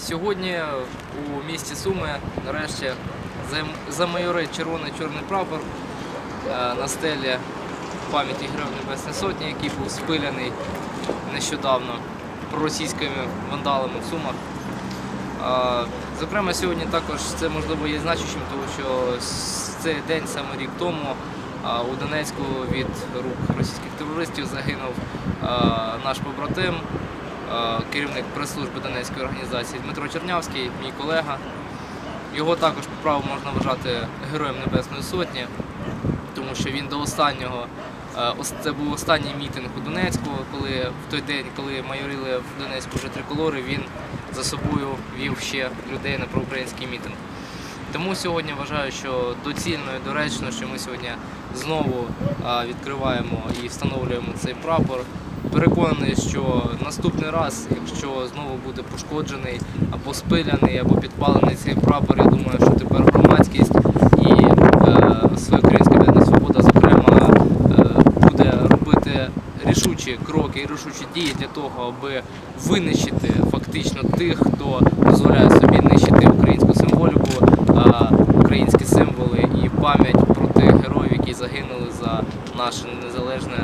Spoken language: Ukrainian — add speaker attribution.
Speaker 1: Сьогодні у місті Суми нарешті зам- замайорить червоний-чорний прапор е, на стелі пам'яті Героїв Небесної Сотні, який був спиляний нещодавно проросійськими вандалами в Сумах. Зокрема, сьогодні також це можливо є значущим, тому що цей день саме рік тому у Донецьку від рук російських терористів загинув наш побратим, керівник прес-служби Донецької організації Дмитро Чернявський, мій колега. Його також по праву можна вважати Героєм Небесної Сотні, тому що він до останнього. е, Це був останній мітинг у Донецьку, коли в той день, коли майорили в Донецьку вже триколори, він за собою вів ще людей на проукраїнський мітинг. Тому сьогодні вважаю, що доцільно і доречно, що ми сьогодні знову відкриваємо і встановлюємо цей прапор. Переконаний, що наступний раз, якщо знову буде пошкоджений або спиляний, або підпалений цей прапор, я думаю, що тепер громадськість і е, Всеукраїнська Об'єднана Свобода, зокрема, е, буде робити рішучі кроки і рішучі дії для того, аби винищити фактично тих, хто дозволяє собі нищити українську символіку, а, українські символи і пам'ять про тих героїв, які загинули за наше незалежне.